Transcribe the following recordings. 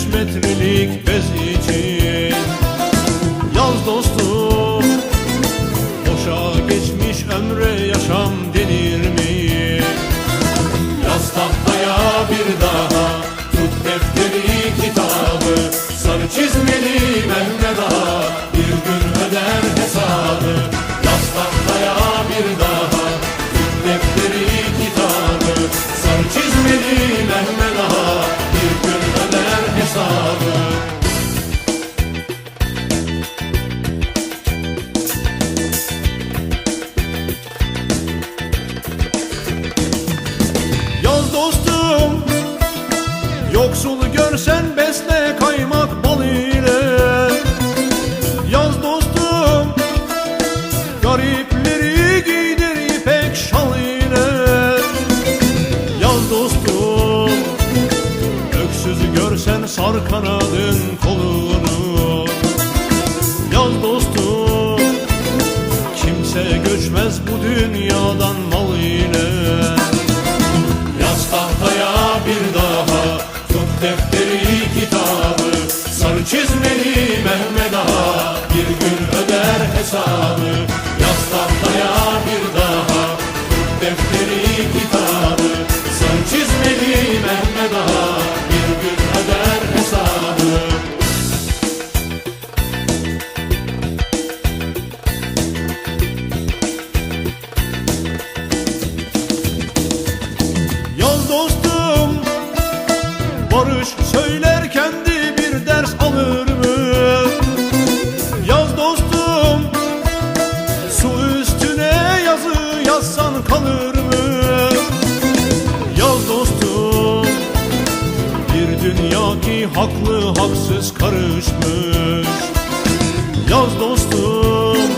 beş metrelik bez için. Yaz dostum Boşa geçmiş ömre yaşam denir mi? Yaz tahtaya bir daha Tut defteri kitabı. Sarı çizmeli Mehmet Ağa Bir gün öder hesabı. Yaz tahtaya bir daha Tut defteri dostum. Yoksul görsen besle kaymak bal ile. Yaz dostum Garipleri giydir ipek şal ile. Yaz dostum Öksüzü görsen sar kanadın kolunu. Yaz dostum Kimse göçmez bu dünyadan mal ile defteri kitabı. Sarı çizmeli Mehmet Ağa Bir gün öder hesabı. Yaz tahtaya bir daha. Defteri kitabı. Sarı çizmeli Mehmet Ağa Barış söyler kendi bir ders alır mı? Yaz dostum Su üstüne yazı yazsan kalır mı? Yaz dostum Bir dünya ki haklı haksız karışmış Yaz dostum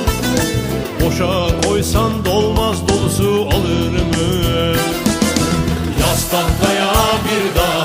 Boşa koysan dolmaz dolusu alır mı? Yaz tahtaya bir daha